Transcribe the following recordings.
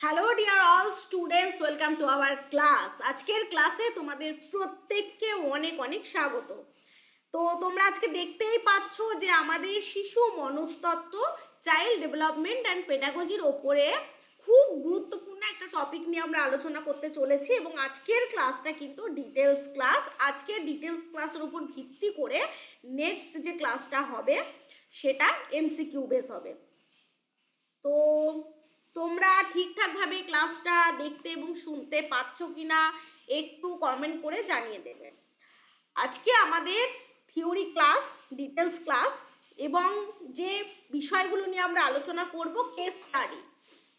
Hello dear all students welcome to our class আজকের ক্লাসে তোমাদের প্রত্যেককে অনেক অনেক স্বাগত। তো তোমরা আজকে দেখতেই পাচ্ছ যে আমাদের শিশু মনস্তত্ত্ব চাইল্ড ডেভেলপমেন্ট অ্যান্ড পেডাগজির ওপরে খুব গুরুত্বপূর্ণ একটা টপিক নিয়ে আমরা আলোচনা করতে চলেছি এবং আজকের ক্লাসটা কিন্তু ডিটেলস ক্লাস আজকের ডিটেলস ক্লাসের উপর ভিত্তি করে নেক্সট যে ক্লাসটা হবে, সেটা এমসিকিউ বেস হবে। তো তোমরা ঠিকঠাকভাবে ক্লাসটা দেখতে এবং শুনতে পাচ্ছ কি না একটু কমেন্ট করে জানিয়ে দেবে। আজকে আমাদের থিওরি ক্লাস ডিটেলস ক্লাস এবং যে বিষয়গুলো নিয়ে আমরা আলোচনা করব কেস স্টাডি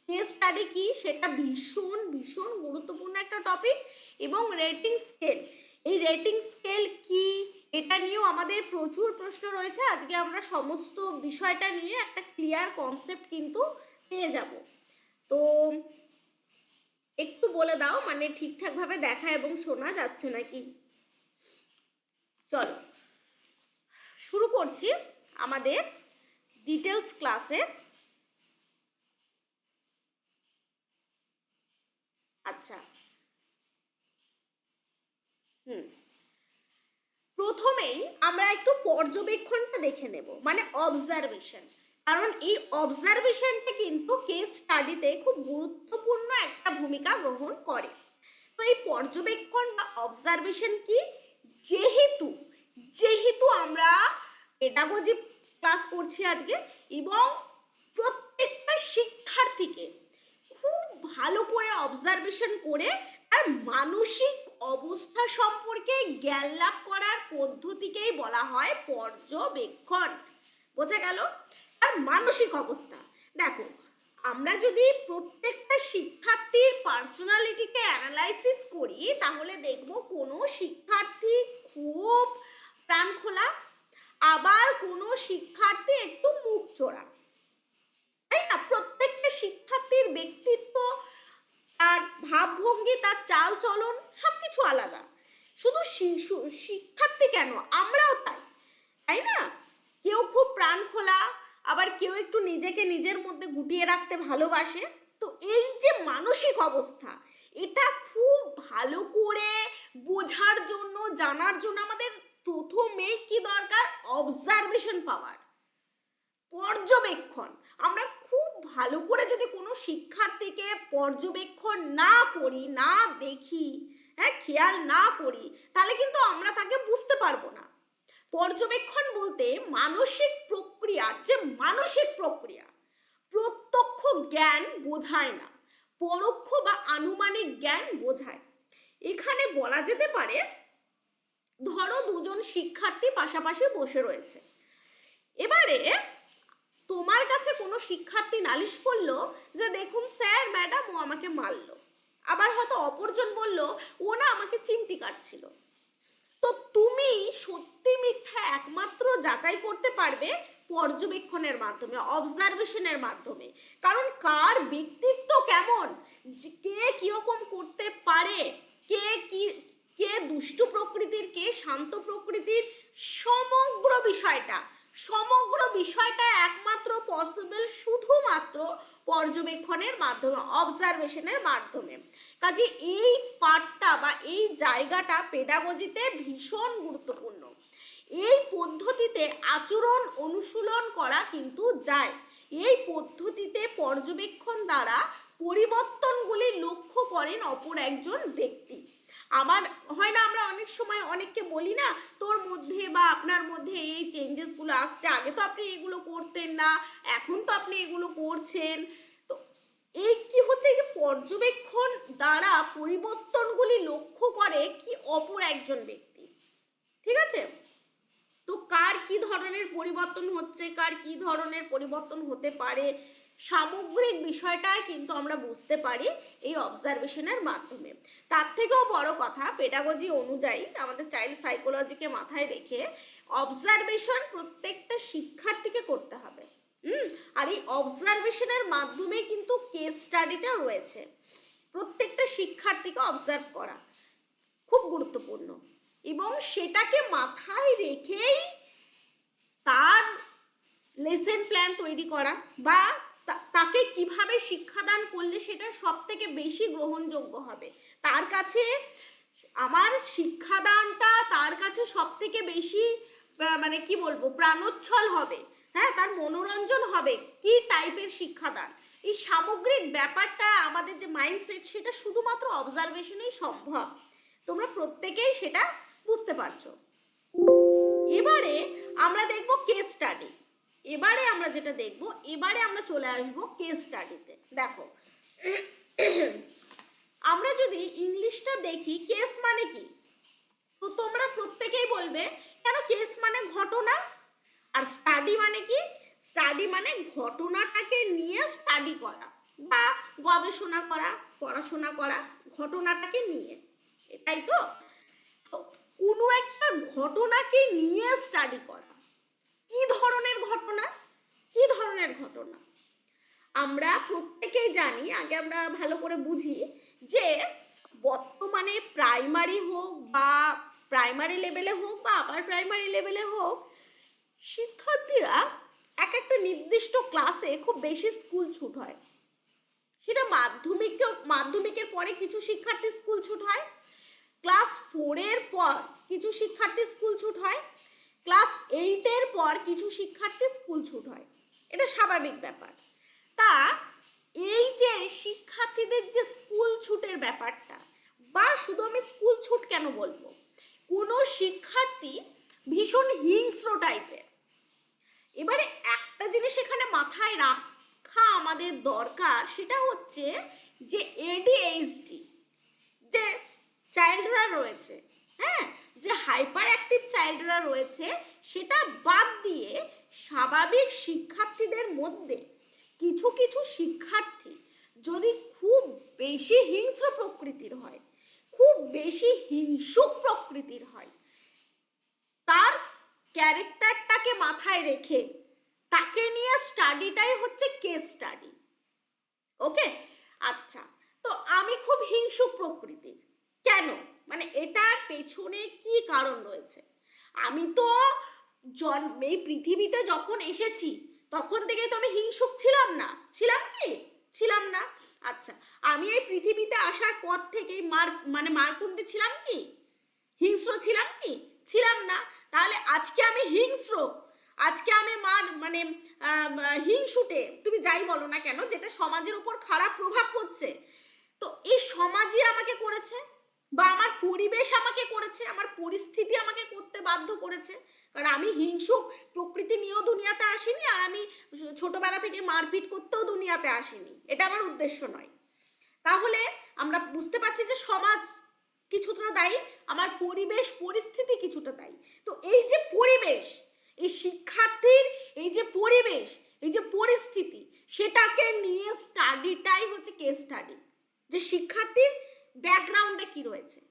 কেস স্টাডি কি? সেটা ভীষণ ভীষণ গুরুত্বপূর্ণ একটা টপিক এবং রেটিং স্কেল এই রেটিং স্কেল কি? এটা নিয়েও আমাদের প্রচুর প্রশ্ন রয়েছে। আজকে আমরা সমস্ত বিষয়টা নিয়ে একটা ক্লিয়ার কনসেপ্ট কিন্তু পেয়ে যাব। তো একটু বলে দাও মানে ঠিকঠাকভাবে দেখা এবং শোনা যাচ্ছে নাকি? চলো, শুরু করছি আমাদের ডিটেলস ক্লাসের আচ্ছা। হুম। প্রথমেই আমরা একটু পর্যবেক্ষণটা দেখে নেব মানে অবজারভেশন কারণ এই অবজারভেশনটা কিন্তু কেস স্টাডিতে খুব গুরুত্বপূর্ণ একটা ভূমিকা গ্রহণ করে। তো এই পর্যবেক্ষণ বা অবজারভেশন কি? যেহেতু যেহেতু আমরা পেডাগজি ক্লাস করছি আজকে এবং প্রত্যেকটা শিক্ষার্থীকে খুব ভালো করে অবজারভেশন করে তার মানসিক অবস্থা সম্পর্কে জ্ঞান লাভ করার পদ্ধতিকেই বলা হয় পর্যবেক্ষণ। বোঝা গেল? আর মানসিক অবস্থা। দেখো, আমরা যদি প্রত্যেকটা শিক্ষার্থীর পার্সোনালিটিকে অ্যানালাইসিস করি, তাহলে দেখব কোনো শিক্ষার্থী খুব প্রাণ খোলা আবার কোনো শিক্ষার্থী একটু মুখ চোরা। তাই না? প্রত্যেকটা শিক্ষার্থীর ব্যক্তিত্ব, তার ভাবভঙ্গি, তার চাল চলন সব কিছু আলাদা। শুধু শিশু, শিক্ষার্থী কেন? আমরাও তাই। তাই না? কেউ খুব প্রাণ খোলা আবার কেউ একটু নিজেকে নিজের মধ্যে গুটিয়ে রাখতে ভালোবাসে। তো এই যে মানসিক অবস্থা, এটা খুব ভালো করে বোঝার জন্য, জানার জন্য আমাদের প্রথমেই কি দরকার? অবজারভেশন পাওয়ার পর্যবেক্ষণ। আমরা খুব ভালো করে যদি কোনো শিক্ষার্থীকে পর্যবেক্ষণ না করি, না দেখি হ্যাঁ খেয়াল না করি, তাহলে কিন্তু আমরা তাকে বুঝতে পারব না। পর্যবেক্ষণ বলতে মানসিক প্রক্রিয়ার যে মানসিক প্রক্রিয়া, প্রত্যক্ষ জ্ঞান বোঝায় না, পরোক্ষ বা আনুমানিক জ্ঞান বোঝায়। এখানে বলা যেতে পারে, ধরো দুজন শিক্ষার্থী পাশাপাশি বসে রয়েছে। এবারে তোমার কাছে কোনো শিক্ষার্থী নালিশ করল যে, দেখুন স্যার, ম্যাডাম, ও আমাকে মারলো। আবার হয়তো অপরজন বলল, ও না, আমাকে চিমটি কাটছিল। তো তুমি সত্যি মিথ্যা একমাত্র যাচাই করতে পারবে পর্যবেক্ষণের মাধ্যমে অবজারভেশনের মাধ্যমে। কারণ কার ব্যক্তিত্ব কেমন? কে কীরকম করতে পারে? কে কি, কে দুষ্টু প্রকৃতির, কে শান্ত প্রকৃতির? সমগ্র বিষয়টা সমগ্র বিষয়টা একমাত্র পসিবল শুধুমাত্র পর্যবেক্ষণের মাধ্যমে অবজারভেশনের মাধ্যমে। কাজে এই পার্টটা বা এই জায়গাটা পেডাগজিতে ভীষণ গুরুত্বপূর্ণ। এই পদ্ধতিতে আচরণ অনুশীলন করা কিন্তু যায়। এই পদ্ধতিতে পর্যবেক্ষণ দ্বারা পরিবর্তনগুলি লক্ষ্য করেন অপর একজন ব্যক্তি। আমার, হয় না আমরা অনেক সময় অনেককে বলি না, তোর মধ্যে বা আপনার মধ্যে এই চেঞ্জেসগুলো আসছে, আগে তো আপনি এগুলো করতেন না, এখন তো আপনি এগুলো করছেন। তো এই কি হচ্ছে যে পর্যবেক্ষণ দ্বারা পরিবর্তনগুলি লক্ষ্য করে কি অপর একজন ব্যক্তি? ঠিক আছে? তো কার কি ধরনের পরিবর্তন হচ্ছে, কার কি ধরনের পরিবর্তন হতে পারে, সামগ্রিক বিষয়টাই কিন্তু আমরা বুঝতে পারি এই অবজারভেশনের মাধ্যমে। তার থেকেও বড় কথা পেডাগজি অনুযায়ী আমাদের চাইল্ড সাইকোলজিকে মাথায় রেখে অবজারভেশন প্রত্যেকটা শিক্ষার্থীকে করতে হবে। হুম? আর এই অবজারভেশনের মাধ্যমে কিন্তু কেস স্টাডিটা রয়েছে। প্রত্যেকটা শিক্ষার্থীকে অবজার্ভ করা খুব গুরুত্বপূর্ণ। এবং সেটাকে মাথায় রেখেই তার লেসেন প্ল্যান তৈরি করা বা তাকে কীভাবে শিক্ষাদান করলে সেটা সব থেকে বেশি গ্রহণযোগ্য হবে। তার কাছে আমার শিক্ষাদানটা তার কাছে সব থেকে বেশি মানে কি বলব, প্রাণোচ্ছল হবে। হ্যাঁ তার মনোরঞ্জন হবে কি টাইপের শিক্ষাদান। এই সামগ্রিক ব্যাপারটা, আমাদের যে মাইন্ডসেট সেটা শুধুমাত্র অবজারভেশনেই সম্ভব। তোমরা প্রত্যেকেই সেটা বুঝতে পারছ? এবারে আমরা দেখব কেস স্টাডি এবারে আমরা যেটা দেখব, এবারে আমরা চলে আসব কেস স্টাডিতে দেখো, আমরা যদি ইংলিশটা দেখি কেস মানে কি? তো তোমরা প্রত্যেকেই বলবে, কেন কেস মানে ঘটনা? আর স্টাডি মানে কি? স্টাডি মানে ঘটনাটাকে নিয়ে স্টাডি করা, বা গবেষণা করা, পড়াশোনা করা, ঘটনাটাকে নিয়ে। এটাই তো? কোনো একটা ঘটনাকে নিয়ে স্টাডি করা। কি ধরনের ঘটনা? কি ধরনের ঘটনা? আমরা প্রত্যেকেই জানি, আগে আমরা ভালো করে বুঝি, যে বর্তমানে প্রাইমারি হোক বা প্রাইমারি লেভেলে হোক বা আবার প্রাইমারি লেভেলে হোক, শিক্ষার্থীরা এক একটা নির্দিষ্ট ক্লাসে খুব বেশি স্কুল ছুট হয়। সেটা মাধ্যমিক, মাধ্যমিকের পরে কিছু শিক্ষার্থী স্কুল ছুট হয় ক্লাস ফোরের পর কিছু শিক্ষার্থী স্কুল ছুট হয়, ক্লাস এইটের পর কিছু শিক্ষার্থী স্কুল ছুট হয়। এটা স্বাভাবিক ব্যাপার। তা এই যে শিক্ষার্থীদের যে স্কুল ছুটের ব্যাপারটা, বা শুধু আমি স্কুল ছুট কেন বলব? কোনো শিক্ষার্থী ভীষণ হিংস্র টাইপের। এবারে একটা জিনিস এখানে মাথায় রাখা আমাদের দরকার, সেটা হচ্ছে যে এডিএইচডি যে চাইল্ডরা রয়েছে। হ্যাঁ যে হাইপার অ্যাক্টিভ চাইল্ডরা রয়েছে, সেটা বাদ দিয়ে স্বাভাবিক শিক্ষার্থীদের মধ্যে কিছু কিছু শিক্ষার্থী যদি খুব বেশি হিংস্র প্রকৃতির হয়, খুব বেশি হিংসুক প্রকৃতির হয়, তার ক্যারেক্টারটাকে মাথায় রেখে তাকে নিয়ে স্টাডিটাই হচ্ছে কেস স্টাডি ওকে আচ্ছা তো আমি খুব হিংসুক প্রকৃতির। কেন? মানে এটার পেছনে কি কারণ রয়েছে? আমি তো জন্ম এই পৃথিবীতে যখন এসেছি, তখন থেকে তো আমি হিংসুক ছিলাম না। ছিলাম কি? ছিলাম না। আচ্ছা আমি এই পৃথিবীতে আসার পর থেকেই মার মানে মারকুণ্ডে ছিলাম কি? হিংস্র ছিলাম কি? ছিলাম না। তাহলে আজকে আমি হিংস্র। আজকে আমি মার মানে হিংসুটে। তুমি যাই বলো না কেন, যেটা সমাজের উপর খারাপ প্রভাব পড়ছে। তো এই সমাজই আমাকে করেছে। বা আমার পরিবেশ আমাকে করেছে, আমার পরিস্থিতি আমাকে করতে বাধ্য করেছে। কারণ আমি হিংসুক, প্রকৃতি নিয়েও দুনিয়াতে আসিনি আর আমি ছোটবেলা থেকে মারপিট করতেও দুনিয়াতে আসিনি। এটা আমার উদ্দেশ্য নয়। তাহলে আমরা বুঝতে পারছি যে সমাজ কিছুটা দায়ী, আমার পরিবেশ, পরিস্থিতি কিছুটা দায়ী। তো এই যে পরিবেশ, এই শিক্ষার্থীর এই যে পরিবেশ, এই যে পরিস্থিতি, সেটাকে নিয়ে স্টাডিটাই হচ্ছে কেস স্টাডি যে শিক্ষার্থীর ব্যাকগ্রাউন্ডে কি রয়েছে?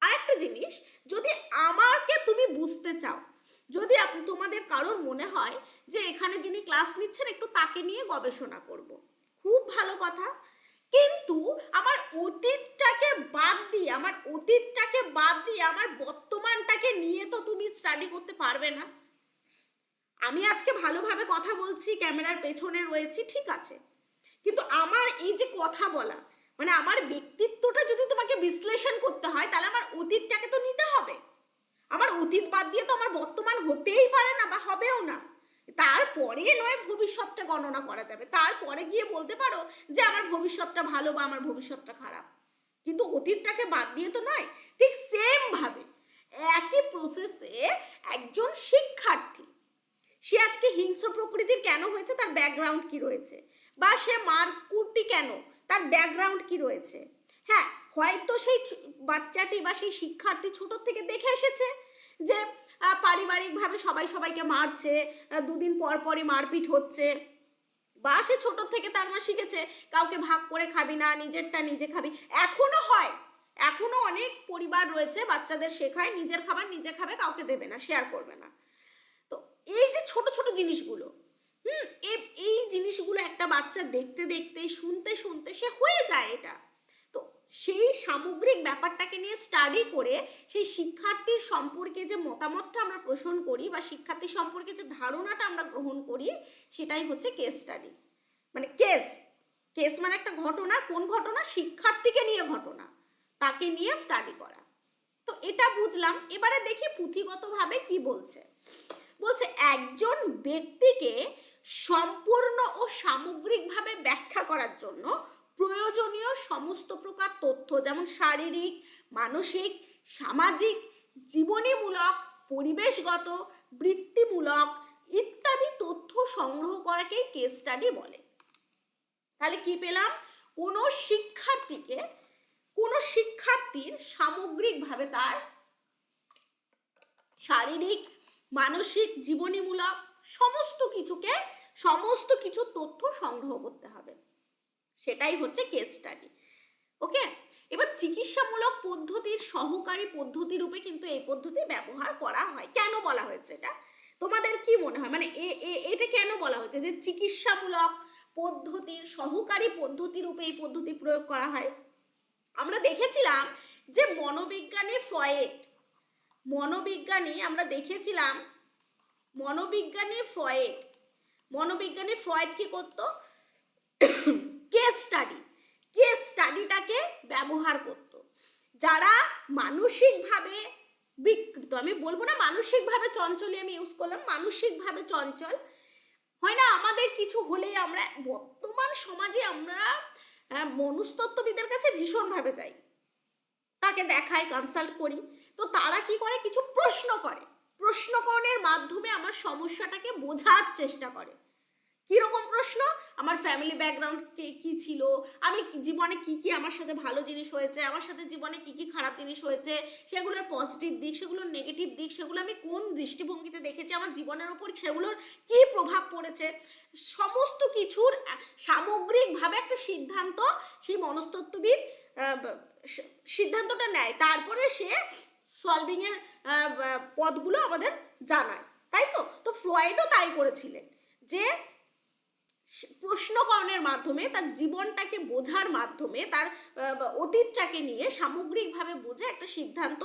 আরেকটা জিনিস, যদি আমাকে তুমি বুঝতে চাও, যদি তোমাদের কারোর মনে হয় যে এখানে যিনি ক্লাস নিচ্ছেন, একটু তাকে নিয়ে গবেষণা করব। খুব ভালো কথা। কিন্তু আমার অতীতটাকে বাদ দিয়ে, আমার অতীতটাকে বাদ দিয়ে, আমার বর্তমানটাকে নিয়ে তো তুমি স্টাডি করতে পারবে না। আমি আজকে ভালোভাবে কথা বলছি, ক্যামেরার পেছনে রয়েছি, ঠিক আছে। কিন্তু আমার এই যে কথা বলা মানে আমার ব্যক্তিত্বটা যদি তোমাকে বিশ্লেষণ করতে হয়, তাহলে আমার অতীতটাকে তো নিতে হবে। আমার অতীত বাদ দিয়ে তো আমার বর্তমান হতেই পারে না বা হবেও না। তারপরে নয় ভবিষ্যৎটা গণনা করা যাবে। তারপরে গিয়ে বলতে পারো যে আমার ভবিষ্যৎটা ভালো বা আমার ভবিষ্যৎটা খারাপ। কিন্তু অতীতটাকে বাদ দিয়ে তো নয়, ঠিক সেম ভাবে একই প্রসেসে একজন শিক্ষার্থী, সে আজকে হিংস্র প্রকৃতির কেন হয়েছে? তার ব্যাকগ্রাউন্ড কি রয়েছে? বা সে মারকুটটি কেন? তার ব্যাকগ্রাউন্ড কি রয়েছে? হ্যাঁ হয়তো সেই বাচ্চাটি বা সেই শিক্ষার্থী ছোট থেকে দেখে এসেছে যে পারিবারিকভাবে সবাই সবাইকে মারছে দুদিন পর পরই মারপিট হচ্ছে। বা সে ছোট থেকে তার মা শিখেছে, কাউকে ভাগ করে খাবি না, নিজেরটা নিজে খাবি। এখনও হয়। এখনও অনেক পরিবার রয়েছে বাচ্চাদের শেখায়, নিজের খাবার নিজে খাবে, কাউকে দেবে না শেয়ার করবে না। তো এই যে ছোট ছোট জিনিসগুলো হুম এই জিনিসগুলো একটা বাচ্চা দেখতে দেখতে শুনতে শুনতে সে হয়ে যায় এটা। তো সেই সামগ্রিক ব্যাপারটাকে নিয়ে স্টাডি করে, সেই শিক্ষার্থীর সম্পর্কে যে মতামতটা আমরা পোষণ করি বা শিক্ষার্থী সম্পর্কে যে ধারণাটা আমরা গ্রহণ করি, সেটাই হচ্ছে কেস স্টাডি মানে কেস কেস মানে একটা ঘটনা, কোন ঘটনা? শিক্ষার্থীকে নিয়ে ঘটনা, তাকে নিয়ে স্টাডি করা। তো এটা বুঝলাম, এবারে দেখি পুঁথিগতভাবে কি বলছে। বলছে একজন ব্যক্তিকে সম্পূর্ণ ও সামগ্রিকভাবে ব্যাখ্যা করার জন্য প্রয়োজনীয় সমস্ত প্রকার তথ্য যেমন শারীরিক, মানসিক, সামাজিক, জীবনীমূলক, পরিবেশগত, বৃত্তিমূলক ইত্যাদি তথ্য সংগ্রহ করাকেই কেস স্টাডি বলে। তাহলে কি পেলাম? কোনো শিক্ষার্থীকে, কোনো শিক্ষার্থীর সামগ্রিকভাবে তার শারীরিক মানসিক জীবনীমূলক সমস্ত কিছুকে, সমস্ত কিছু তথ্য সংগ্রহ করতে হবে। সেটাই হচ্ছে কেস স্টাডি ওকে এবার চিকিৎসামূলক পদ্ধতির সহকারী পদ্ধতি রূপে কিন্তু এই পদ্ধতি ব্যবহার করা হয়। কেন বলা হয়েছে এটা? তোমাদের কি মনে হয়? মানে এটা কেন বলা হয়েছে যে চিকিৎসামূলক পদ্ধতির সহকারী পদ্ধতি রূপে এই পদ্ধতি প্রয়োগ করা হয়? আমরা দেখেছিলাম যে মনোবিজ্ঞানী ফ্রয়েড মনোবিজ্ঞানী আমরা দেখেছিলাম, মনোবিজ্ঞানী ফ্রয়েড মনোবিজ্ঞানী ফ্রয়েড কি করতো? Case study. কেস স্টাডিটাকে ব্যবহার করত। যারা মানসিকভাবে বিকৃত আমি বলব না মানসিকভাবে চঞ্চলই আমি ইউজ করলাম, মানসিকভাবে চঞ্চল। হয় না, আমাদের কিছু হলেই আমরা বর্তমান সমাজে আমরা মনস্তত্ত্ববিদের কাছে ভীষণভাবে যাই তাকে দেখাই কনসাল্ট করি। তো তারা কি করে? কিছু প্রশ্ন করে। প্রশ্নকরণের মাধ্যমে আমার সমস্যাটাকে বোঝার চেষ্টা করে। কীরকম প্রশ্ন? আমার ফ্যামিলি ব্যাকগ্রাউন্ড কে, কি ছিল? আমি জীবনে কি কি আমার সাথে ভালো জিনিস হয়েছে? আমার সাথে জীবনে কি কি খারাপ জিনিস হয়েছে? সেগুলোর পজিটিভ দিক, সেগুলোর নেগেটিভ দিক, সেগুলো আমি কোন দৃষ্টিভঙ্গিতে দেখেছি? আমার জীবনের ওপর সেগুলোর কি প্রভাব পড়েছে? সমস্ত কিছুর সামগ্রিকভাবে একটা সিদ্ধান্ত সেই মনস্তত্ত্ববিদ সিদ্ধান্তটা নেয়। তারপরে সে সলভিং এর আহ, ব- পদগুলো আমাদের জানায় তাই তো? তো ফ্রয়েডও তাই করেছিলেন যে প্রশ্নকরণের মাধ্যমে তার জীবনটাকে বোঝার মাধ্যমে তার অতীতটাকে নিয়ে সামগ্রিকভাবে বুঝে একটা সিদ্ধান্ত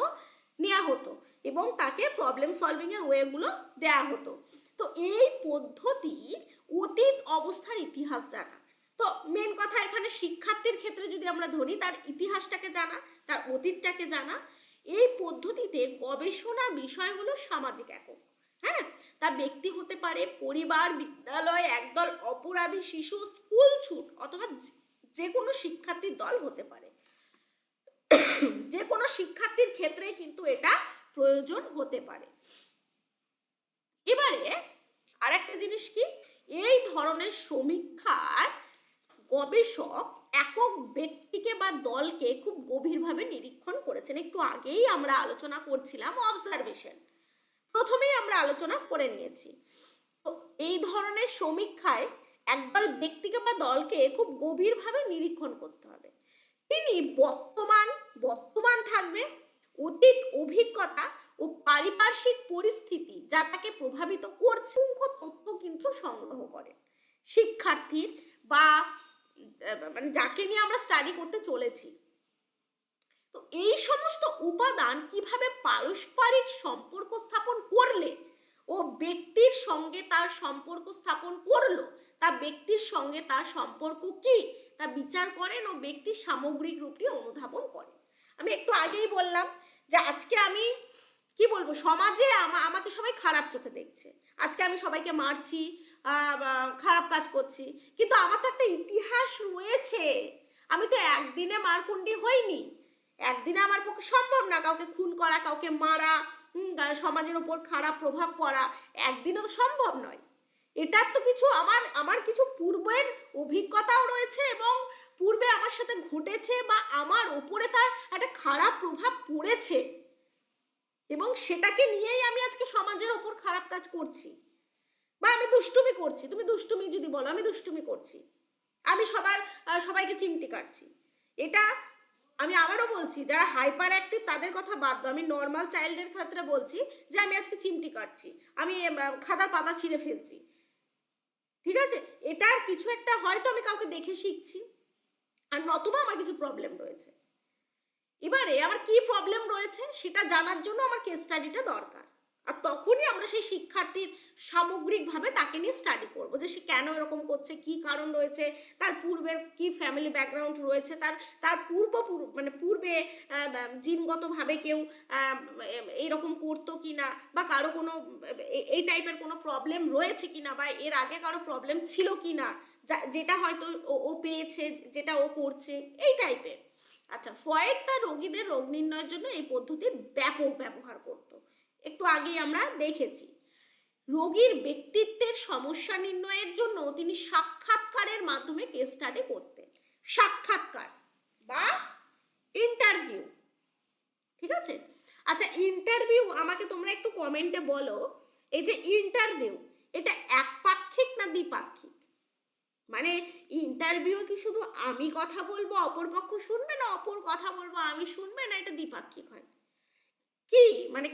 নেওয়া হতো এবং তাকে প্রবলেম সলভিংয়ের ওয়েগুলো দেয়া হতো। তো এই পদ্ধতি অতীত অবস্থার ইতিহাস জানা। তো মেন কথা এখানে শিক্ষার্থীর ক্ষেত্রে যদি আমরা ধরি তার ইতিহাসটাকে জানা তার অতীতটাকে জানা এই পদ্ধতিতে গবেষণা বিষয় হলো সামাজিক একক হ্যাঁ? তা ব্যক্তি হতে পারে পরিবার, বিদ্যালয়, একদল অপরাধী শিশু, স্কুল ছুট, অথবা যে- কোনো শিক্ষার্থীর দল হতে পারে। যে কোনো শিক্ষার্থীর ক্ষেত্রে কিন্তু এটা প্রয়োজন হতে পারে। এবারে আর একটা জিনিস কি? এই ধরনের সমীক্ষার গবেষক একক ব্যক্তিকে বা দলকে খুব গভীরভাবে নিরীক্ষণ করেছেন। একটু আগেই আমরা আলোচনা করছিলাম অবজারভেশন প্রথমেই আমরা আলোচনা করে নিয়েছি। তো এই ধরনের সমীক্ষায় একদল ব্যক্তিকে বা দলকে খুব গভীরভাবে নিরীক্ষণ করতে হবে। তিনি বর্তমান বর্তমান থাকবে, অতীত অভিজ্ঞতা ও পারিপার্শ্বিক পরিস্থিতি যা তাকে প্রভাবিত করছে। তথ্য কিন্তু সংগ্রহ করেন শিক্ষার্থীর বা মানে যাকে নিয়ে আমরা স্টাডি করতে চলেছি। তো এই সমস্ত উপাদান কীভাবে পারস্পরিক সম্পর্ক স্থাপন করলে, ও ব্যক্তির সঙ্গে তার সম্পর্ক স্থাপন করল, তা ব্যক্তির সঙ্গে তার সম্পর্ক কি, তা বিচার করেন ও ব্যক্তির সামগ্রিক রূপটি অনুধাবন করেন। আমি একটু আগেই বললাম যে আজকে আমি, কি বলব, সমাজে আমাকে সবাই খারাপ চোখে দেখছে। আজকে আমি সবাইকে মারছি খারাপ কাজ করছি। কিন্তু আমার তো একটা ইতিহাস রয়েছে। আমি তো একদিনে মারকুন্ডি হইনি। একদিনে আমার পক্ষে সম্ভব না কাউকে খুন করা, কাউকে মারা সমাজের ওপর খারাপ প্রভাব পড়া। একদিনে তো সম্ভব নয়। এটার তো কিছু আমার আমার কিছু পূর্বের অভিজ্ঞতাও রয়েছে এবং পূর্বে আমার সাথে ঘটেছে বা আমার ওপরে তার একটা খারাপ প্রভাব পড়েছে। এবং সেটাকে নিয়েই আমি আজকে সমাজের ওপর খারাপ কাজ করছি। বা আমি দুষ্টুমি করছি, তুমি দুষ্টুমি যদি বলো, আমি দুষ্টুমি করছি। আমি সবার সবাইকে চিমটি কাটছি। এটা আমি আবারও বলছি, যারা হাইপার অ্যাক্টিভ তাদের কথা বাদ দাও। আমি নর্মাল চাইল্ডের ক্ষেত্রে বলছি যে, আমি আজকে চিমটি কাটছি। আমি খাতার পাতা ছিঁড়ে ফেলছি। ঠিক আছে? এটার কিছু একটা হয়তো আমি কাউকে দেখে শিখছি। আর নতুবা আমার কিছু প্রবলেম রয়েছে। এবারে আমার কি প্রবলেম রয়েছে, সেটা জানার জন্য আমার কেস স্টাডিটা দরকার। আর তখনই আমরা সেই শিক্ষার্থীর সামগ্রিকভাবে তাকে নিয়ে স্টাডি করব যে সে কেন এরকম করছে কি কারণ রয়েছে তার পূর্বের কি ফ্যামিলি ব্যাকগ্রাউন্ড রয়েছে তার তার পূর্ব মানে পূর্বে জিনগতভাবে কেউ আহ, এইরকম করতো কি না বা কারও কোনো এই টাইপের কোনো প্রবলেম রয়েছে কি না বা এর আগে কারও প্রবলেম ছিল কি না যেটা হয়তো ও- পেয়েছে যেটা ও করছে এই টাইপের আচ্ছা ফয়েড তার রোগীদের রোগ নির্ণয়ের জন্য এই পদ্ধতির ব্যাপক ব্যবহার করত একটু আগেই আমরা দেখেছি। রোগীর ব্যক্তিত্বের সমস্যা নির্ণয়ের জন্য তিনি সাক্ষাৎকারের মাধ্যমে কেস স্টাডি করতেন। সাক্ষাৎকার বা ইন্টারভিউ ঠিক আছে? আচ্ছা ইন্টারভিউ আমাকে তোমরা একটু কমেন্টে বলো, এই যে ইন্টারভিউ এটা একপাক্ষিক না দ্বিপাক্ষিক? মানে ইন্টারভিউ কি শুধু আমি কথা বলব, অপরপক্ষ শুনবে না অপর কথা বলব, আমি শুনবে না, এটা দ্বিপাক্ষিক হয়? কি? মানে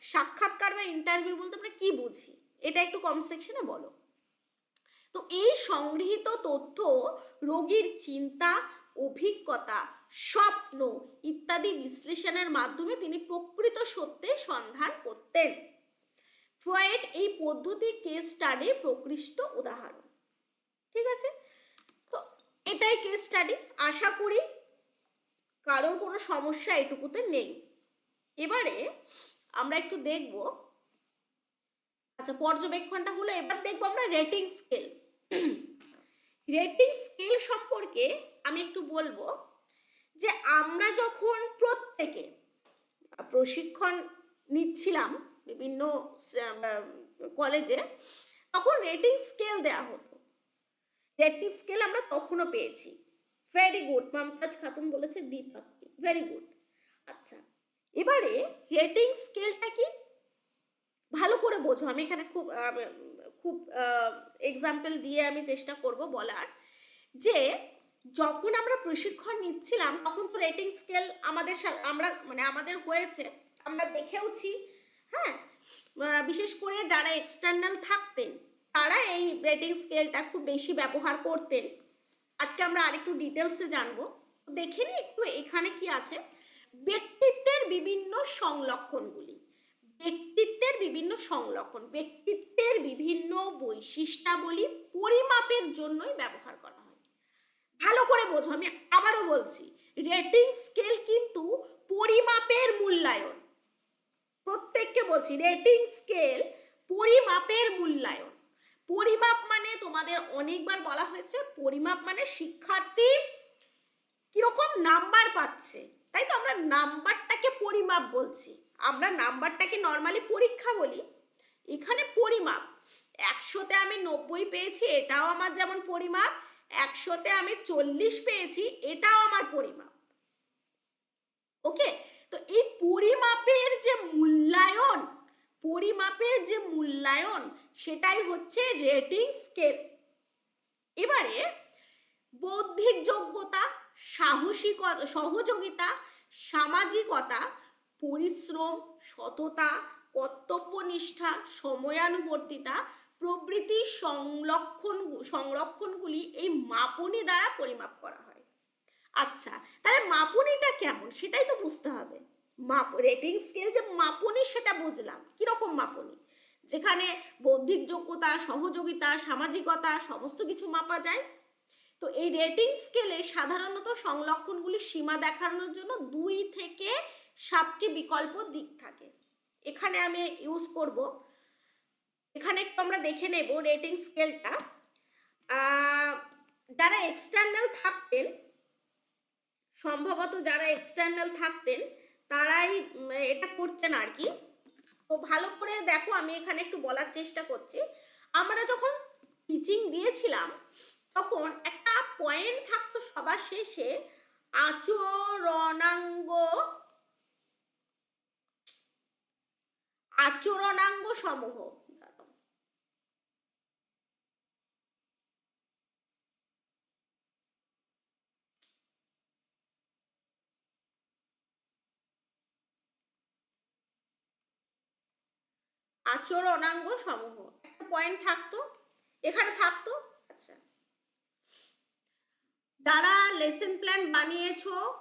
সাক্ষাৎকার বা ইন্টারভিউ বলতে আমরা কি বুঝি? এটা একটু কমেন্ট সেকশনে বলো। তো এই সংগৃহীত তথ্য, রোগীর চিন্তা, অভিজ্ঞতা, স্বপ্ন ইত্যাদি বিশ্লেষণের মাধ্যমে তিনি প্রকৃত সত্যের সন্ধান করতেন। ফ্রয়েড এই পদ্ধতি কেস স্টাডির প্রকৃষ্ট উদাহরণ। ঠিক আছে? তো এটাই কেস স্টাডি আশা করি কারোর কোনো সমস্যা এটুকুতে নেই। এবারে আমরা একটু দেখব। আচ্ছা পর্যবেক্ষণটা হলো এবার দেখব আমরা রেটিং স্কেল রেটিং স্কেল সম্পর্কে আমি একটু বলব যে আমরা যখন প্রত্যেকে প্রশিক্ষণ নিচ্ছিলাম বিভিন্ন কলেজে তখন রেটিং স্কেল দেওয়া হতো। রেটিং স্কেল আমরা তখনও পেয়েছি। ভেরি গুড মমতাজ খাতুন বলেছে দ্বিপাক্ষি ভেরি গুড আচ্ছা এবারে রেটিং স্কেলটা কি? ভালো করে বোঝো। আমি এখানে খুব খুব এক্সাম্পল দিয়ে আমি চেষ্টা করব বলার। যে যখন আমরা প্রশিক্ষণ নিচ্ছিলাম, তখন তো রেটিং স্কেল আমাদের আমরা মানে আমাদের হয়েছে। আমরা দেখেওছি হ্যাঁ? বিশেষ করে যারা এক্সটার্নাল থাকতেন, তারা এই রেটিং স্কেলটা খুব বেশি ব্যবহার করতেন। আজকে আমরা আরেকটু ডিটেলসে জানব। দেখে নিই একটু এখানে কি আছে। ব্যক্তিত্বের বিভিন্ন সংলক্ষণগুলি। ব্যক্তিত্বের বিভিন্ন সংলক্ষণ, ব্যক্তিত্বের বিভিন্ন বৈশিষ্ট্যাবলী পরিমাপের জন্যই ব্যবহার করা হয়। ভালো করে বোঝো, আমি আবারও বলছি রেটিং স্কেল কিন্তু পরিমাপের মূল্যায়ন। প্রত্যেককে বলছি রেটিং স্কেল পরিমাপের মূল্যায়ন। পরিমাপ মানে তোমাদের অনেকবার বলা হয়েছে, পরিমাপ মানে শিক্ষার্থী কীরকম নাম্বার পাচ্ছে। তাই তো আমরা নাম্বারটাকে পরিমাপ বলছি। আমরা নাম্বারটাকে নর্মালি পরীক্ষা বলি। এখানে পরিমাপ, একশোতে আমি নব্বই পেয়েছি, এটাও আমার যেমন পরিমাপ, একশোতে আমি চল্লিশ পেয়েছি, এটাও আমার পরিমাপ। ওকে? তো এই পরিমাপের যে মূল্যায়ন, পরিমাপের যে মূল্যায়ন, সেটাই হচ্ছে রেটিং স্কেল এবারে বৌদ্ধিক যোগ্যতা, সাহসিকতা, সহযোগিতা সামাজিকতা, পরিশ্রম, সততা, কর্তব্যনিষ্ঠা, সময়ানুবর্তিতা, প্রভৃতি সংরক্ষণ সংরক্ষণগুলি এই মাপনী দ্বারা পরিমাপ করা হয়। আচ্ছা তাহলে মাপনীটা কেমন? সেটাই তো বুঝতে হবে। মাপ রেটিং স্কেল যে মাপনী সেটা বুঝলাম। কীরকম মাপনী? যেখানে বৌদ্ধিক যোগ্যতা, সহযোগিতা, সামাজিকতা, সমস্ত কিছু মাপা যায়। তো এই রেটিং স্কেলে সাধারণত সংলক্ষণগুলির সীমা দেখানোর জন্য দুই থেকে সাতটি বিকল্প দিক থাকে। এখানে আমি ইউজ করব। এখানে একটু আমরা দেখে নেব রেটিং স্কেলটা যারা এক্সটার্নাল থাকতেন, সম্ভবত যারা এক্সটার্নাল থাকতেন, তারাই এটা করতেন আর কি। তো ভালো করে দেখো, আমি এখানে একটু বলার চেষ্টা করছি। আমরা যখন টিচিং দিয়েছিলাম তখন একটা পয়েন্ট থাকতো সবার শেষে, আচরণাঙ্গ আচরণাঙ্গ সমূহ। আচরণাঙ্গ সমূহ। একটা পয়েন্ট থাকতো, এখানে থাকতো আচ্ছা। যারা লেসন প্ল্যান বানিয়েছো,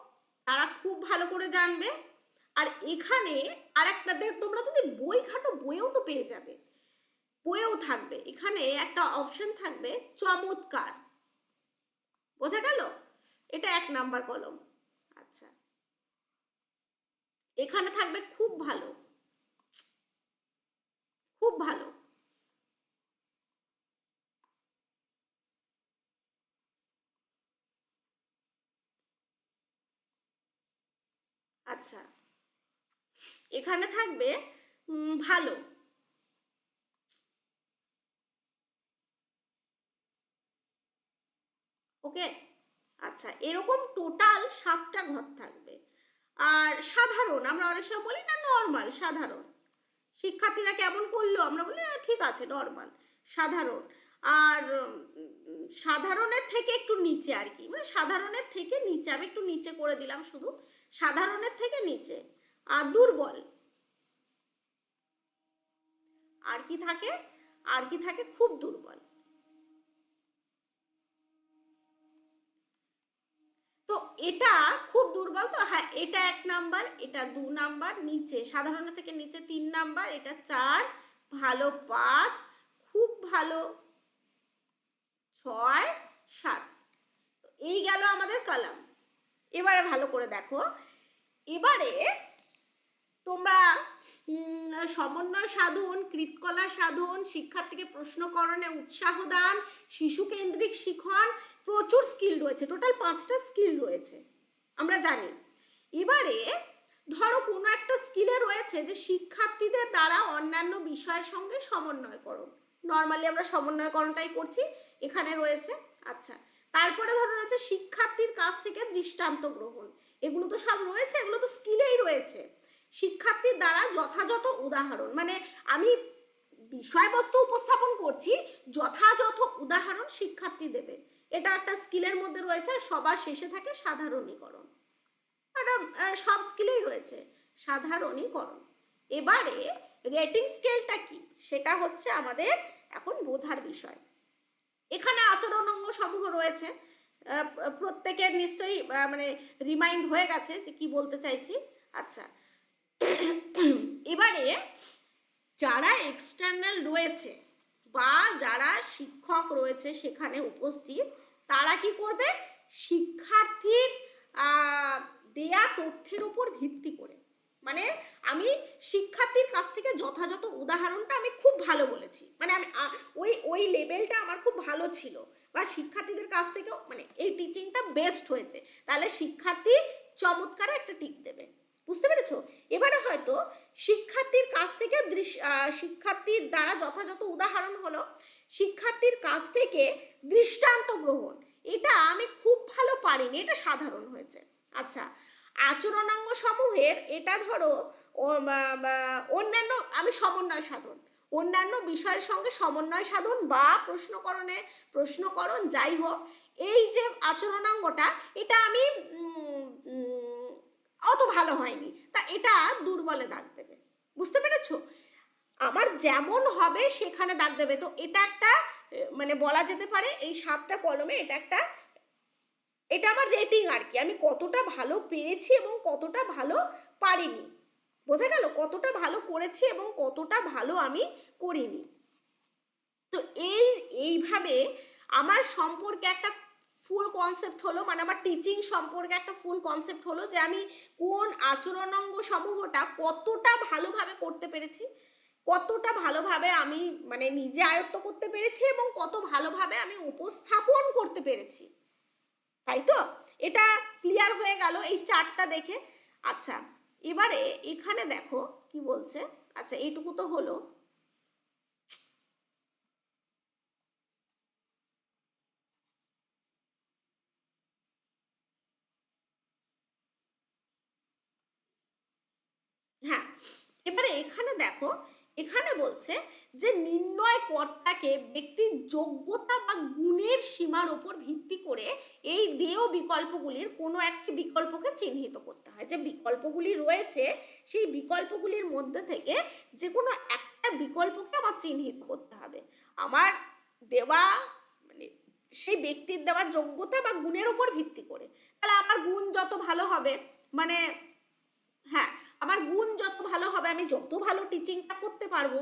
তারা খুব ভালো করে জানবে। আর এখানে আর একটাতে তোমরা যদি বই ঘাটো বইয়েও তো পেয়ে যাবে। বইয়েও থাকবে। এখানে একটা অপশন থাকবে, চমৎকার। বোঝা গেল? এটা এক নাম্বার কলম। আচ্ছা। এখানে থাকবে খুব ভালো। খুব ভালো। আচ্ছা। এখানে থাকবে ভালো। ওকে? আচ্ছা এরকম টোটাল সাতটা ঘর থাকবে। আর সাধারণ আমরা অনেক সময় বলি না নর্মাল সাধারণ। শিক্ষার্থীরা কেমন করল? আমরা বলি "আহ, ঠিক আছে নর্মাল সাধারণ। আর সাধারণের থেকে একটু নিচে আর কি। মানে সাধারণের থেকে নিচে আমি একটু নিচে করে দিলাম শুধু। সাধারণের থেকে নিচে, আর দুর্বল। আর কি থাকে? আর কি থাকে? খুব দুর্বল। তো এটা খুব দুর্বল তো? হ্যাঁ এটা এক নাম্বার, এটা দু নাম্বার, নিচে। সাধারণ থেকে নিচে তিন নাম্বার, এটা চার, ভালো পাঁচ, খুব ভালো ছয়, সাত। এই গেল আমাদের কলাম। এবারে ভালো করে দেখো। এবারে তোমরা সমন্বয় সাধন, কৃতকলা সাধন, শিক্ষার্থীকে প্রশ্নকরণে উৎসাহ দান শিশু কেন্দ্রিক শিখন, প্রচুর স্কিল রয়েছে টোটাল পাঁচটা স্কিল রয়েছে, আমরা জানি। এবারে ধরো কোনো একটা স্কিলে রয়েছে যে শিক্ষার্থীদের দ্বারা অন্যান্য বিষয়ের সঙ্গে সমন্বয়করণ নর্মালি আমরা সমন্বয়করণটাই করছি, এখানে রয়েছে আচ্ছা। তারপরে ধরো রয়েছে শিক্ষার্থীর কাছ থেকে দৃষ্টান্ত গ্রহণ। এগুলো তো সব রয়েছে, এগুলো তো স্কিলেই রয়েছে। শিক্ষার্থীর দ্বারা যথাযথ উদাহরণ মানে আমি বিষয়বস্তু উপস্থাপন করছি, যথাযথ উদাহরণ শিক্ষার্থী দেবে। এটা একটা স্কিলের মধ্যে রয়েছে সবার শেষে থাকে সাধারণীকরণ। এটা সব স্কিলেই রয়েছে, সাধারণীকরণ। এবারে রেটিং স্কেলটা কি? সেটা হচ্ছে আমাদের এখন বোঝার বিষয়। এখানে আচরণ অঙ্গ সমূহ রয়েছে প্রত্যেকের নিশ্চয়ই মানে রিমাইন্ড হয়ে গেছে যে কি বলতে চাইছি। আচ্ছা। এবারে যারা এক্সটার্নাল রয়েছে বা যারা শিক্ষক রয়েছে সেখানে উপস্থিত, তারা কি করবে? শিক্ষার্থীর দেয়া তথ্যের উপর ভিত্তি করে। মানে আমি শিক্ষার্থীর কাছ থেকে যথাযথ উদাহরণটা আমি খুব ভালো বলেছি। মানে আমি ওই ওই লেভেলটা আমার খুব ভালো ছিল বা শিক্ষার্থীদের কাছ থেকেও মানে এই টিচিংটা বেস্ট হয়েছে। তাহলে শিক্ষার্থী চমৎকার একটা টিক দেবে। বুঝতে পেরেছ? এবারে হয়তো শিক্ষার্থীর কাছ থেকে শিক্ষার্থীর দ্বারা যথাযথ উদাহরণ হলো শিক্ষার্থীর কাছ থেকে দৃষ্টান্ত গ্রহণ। এটা আমি খুব ভালো পারিনি, এটা সাধারণ হয়েছে। আচ্ছা আচরণাঙ্গ সমূহের এটা ধরো অন্যান্য, আমি সমন্বয় সাধন। অন্যান্য বিষয়ের সঙ্গে সমন্বয় সাধন বা প্রশ্নকরণে, প্রশ্নকরণ যাই হোক, এই যে আচরণাঙ্গটা, এটা আমি অত ভালো হয়নি। তা এটা দুর্বলে দাগ দেবে। বুঝতে পেরেছ? আমার যেমন হবে সেখানে দাগ দেবে। তো এটা একটা মানে বলা যেতে পারে, এই সাপটা কলমে এটা একটা এটা আমার রেটিং আর কি আমি কতটা ভালো পেরেছি এবং কতটা ভালো পারিনি। বোঝা গেল? কতটা ভালো করেছি এবং কতটা ভালো আমি করিনি। তো এই, এইভাবে আমার সম্পর্কে একটা ফুল কনসেপ্ট হলো মানে আমার টিচিং সম্পর্কে একটা ফুল কনসেপ্ট হলো যে আমি কোন আচরণাঙ্গ সমূহটা কতটা ভালোভাবে করতে পেরেছি, কতটা ভালোভাবে আমি মানে নিজে আয়ত্ত করতে পেরেছি এবং কত ভালোভাবে আমি উপস্থাপন করতে পেরেছি। তাই তো এটা ক্লিয়ার হয়ে গেল এই চারটা দেখে। আচ্ছা এবারে এখানে দেখো কি বলছে। আচ্ছা এইটুকু তো হলো। হ্যাঁ এবারে এখানে দেখো, এখানে বলছে যে নির্ণয় কর্তাকে ব্যক্তির যোগ্যতা বা গুণের সীমার উপর ভিত্তি করে এই দেয় বিকল্পগুলির কোনো একটি বিকল্পকে চিহ্নিত করতে হয়। যে বিকল্পগুলি রয়েছে, সেই বিকল্পগুলির মধ্যে থেকে যে কোনো একটা বিকল্পকে আমার চিহ্নিত করতে হবে। আমার দেওয়া মানে সেই ব্যক্তির দেওয়া যোগ্যতা বা গুণের উপর ভিত্তি করে। তাহলে আমার গুণ যত ভালো হবে মানে হ্যাঁ আমার গুণ যত ভালো হবে, আমি যত ভালো টিচিংটা করতে পারব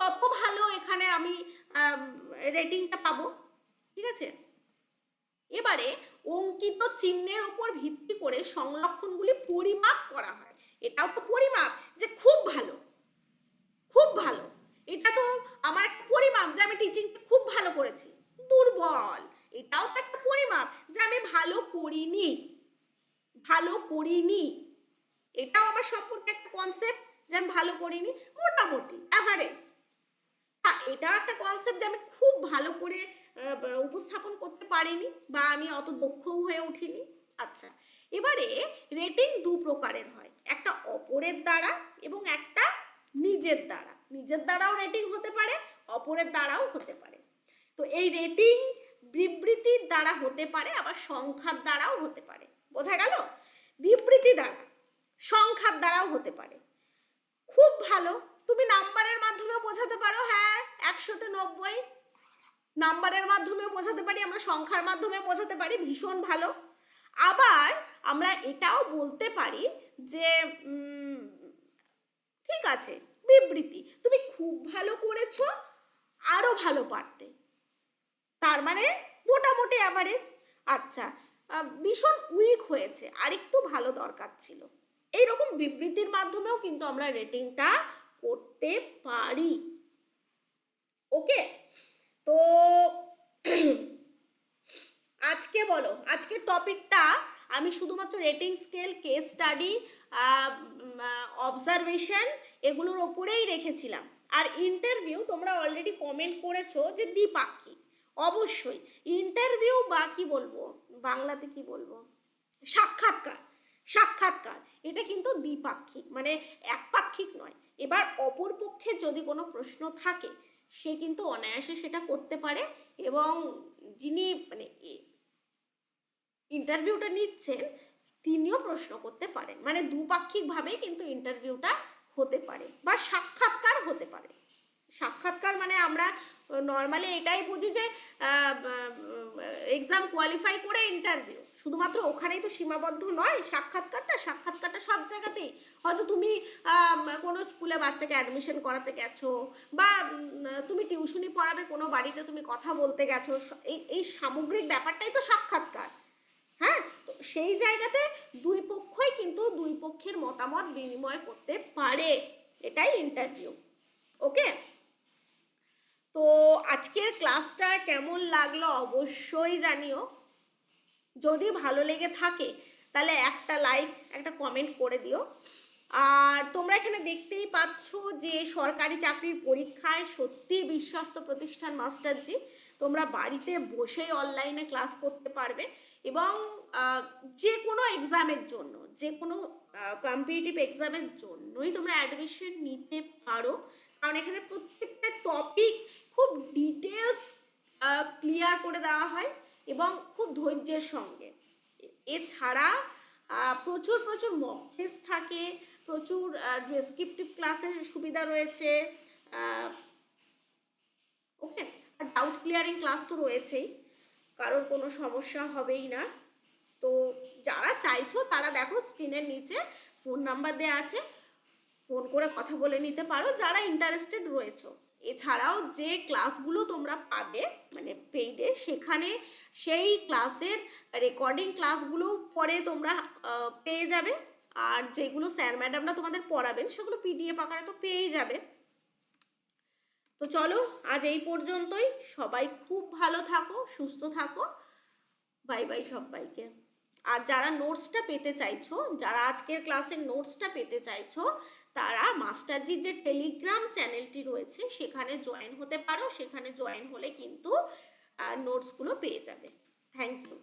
তত ভালো এখানে আমি রেটিংটা পাবো। ঠিক আছে? এবারে অঙ্কিত চিহ্নের উপর ভিত্তি করে সংরক্ষণগুলি পরিমাপ করা হয়। এটাও তো পরিমাপ যে খুব ভালো। খুব ভালো। এটা তো আমার একটা পরিমাপ যে আমি টিচিংটা খুব ভালো করেছি। দুর্বল। এটাও তো একটা পরিমাপ যে আমি ভালো করিনি। ভালো করিনি। এটাও আমার সম্পর্কে একটা কনসেপ্ট যে আমি ভালো করিনি। মোটামুটি অ্যাভারেজ হ্যাঁ এটাও একটা কনসেপ্ট যে আমি খুব ভালো করে উপস্থাপন করতে পারিনি বা আমি অত দক্ষও হয়ে উঠিনি। আচ্ছা এবারে রেটিং দু প্রকারের হয়। একটা অপরের দ্বারা এবং একটা নিজের দ্বারা। নিজের দ্বারাও রেটিং হতে পারে, অপরের দ্বারাও হতে পারে। তো এই রেটিং বিবৃতির দ্বারা হতে পারে, আবার সংখ্যার দ্বারাও হতে পারে। বোঝা গেল? বিবৃতি দ্বারা, সংখ্যার দ্বারাও হতে পারে। খুব ভালো তুমি নাম্বারের মাধ্যমে বোঝাতে পারো হ্যাঁ একশোতে নব্বই। নাম্বারের মাধ্যমে বোঝাতে পারি, আমরা সংখ্যার মাধ্যমে বোঝাতে পারি, ভীষণ ভালো। আবার আমরা এটাও বলতে পারি যে ঠিক আছে, বিবৃতি, তুমি খুব ভালো করেছ, আরও ভালো পারতে। তার মানে মোটামুটি অ্যাভারেজ আচ্ছা ভীষণ উইক হয়েছে আর একটু ভালো দরকার ছিল। এইরকম বিবৃতির মাধ্যমেও কিন্তু আমরা রেটিংটা করতে পারি। ওকে? তো আজকে বলো আজকের টপিকটা আমি শুধুমাত্র rating scale case study observation এগুলোর ওপরেই রেখেছিলাম। আর ইন্টারভিউ তোমরা অলরেডি কমেন্ট করেছ যে দ্বিপাক্ষিক অবশ্যই। ইন্টারভিউ বা কি বলব? বাংলাতে কি বলব? সাক্ষাৎকার। সাক্ষাৎকার। এটা কিন্তু দ্বিপাক্ষিক। মানে একপাক্ষিক নয়। এবার অপর পক্ষে যদি কোনো প্রশ্ন থাকে, সে কিন্তু অনায়াসে সেটা করতে পারে এবং যিনি মানে ইন্টারভিউটা নিচ্ছেন, তিনিও প্রশ্ন করতে পারেন। মানে দুপাক্ষিকভাবেই কিন্তু ইন্টারভিউটা হতে পারে বা সাক্ষাৎকার হতে পারে। সাক্ষাৎকার মানে আমরা নর্মালি এটাই বুঝি যে এক্সাম কোয়ালিফাই করে ইন্টারভিউ শুধুমাত্র ওখানেই তো সীমাবদ্ধ নয়, সাক্ষাৎকারটা সাক্ষাৎকারটা সব জায়গাতেই। হয়তো তুমি কোনো স্কুলে বাচ্চাকে অ্যাডমিশন করাতে গেছো, বা তুমি টিউশনি পড়াবে, কোনো বাড়িতে তুমি কথা বলতে গেছো এই সামগ্রিক ব্যাপারটাই তো সাক্ষাৎকার। হ্যাঁ? তো সেই জায়গাতে দুই পক্ষই কিন্তু দুই পক্ষের মতামত বিনিময় করতে পারে। এটাই ইন্টারভিউ ওকে আজকের ক্লাসটা কেমন লাগল অবশ্যই জানিও। যদি ভালো লেগে থাকে, তাহলে একটা লাইক একটা কমেন্ট করে দিও। আর তোমরা এখানে দেখতেই পাচ্ছ যে সরকারি চাকরির পরীক্ষায় সত্যি বিশ্বস্ত প্রতিষ্ঠান মাস্টারজি, তোমরা বাড়িতে বসেই অনলাইনে ক্লাস করতে পারবে এবং যে কোনো এক্সামের জন্য, যে কোনো কম্পিটিটিভ এক্সামের জন্যই তোমরা অ্যাডমিশন নিতে পারো। কারণ এখানে প্রত্যেকটা টপিক খুব ডিটেলস ক্লিয়ার করে দেওয়া হয় এবং খুব ধৈর্যের সঙ্গে। এছাড়া প্রচুর প্রচুর মক থাকে, প্রচুর ডেসক্রিপটিভ ক্লাসের সুবিধা রয়েছে ওকে আর ডাউট ক্লিয়ারিং ক্লাস তো রয়েছেই, কারোর কোনো সমস্যা হবেই না। তো যারা চাইছো, তারা দেখো স্ক্রিনের নিচে ফোন নাম্বার দেওয়া আছে ফোন করে কথা বলে নিতে পারো। যারা ইন্টারেস্টেড রয়েছো এছাড়াও যে ক্লাসগুলো তোমরা পাবে মানে পেইডে, সেখানে সেই ক্লাসের রেকর্ডিং ক্লাসগুলো পরে তোমরা পেয়ে যাবে। আর যেগুলো স্যার ম্যাডামরা তোমাদের পড়াবেন, সেগুলো পিডিএফ আকারে তো পেয়েই যাবে। তো চলো, আজ এই পর্যন্তই। সবাই খুব ভালো থাকো, সুস্থ থাকো। বাই বাই সবাইকে। আর যারা নোটসটা পেতে চাইছো, যারা আজকের ক্লাসের নোটসটা পেতে চাইছো তারা মাস্টারজির যে টেলিগ্রাম চ্যানেলটি রয়েছে, সেখানে জয়েন হতে পারো। সেখানে জয়েন হলে কিন্তু নোটসগুলো পেয়ে যাবে। Thank you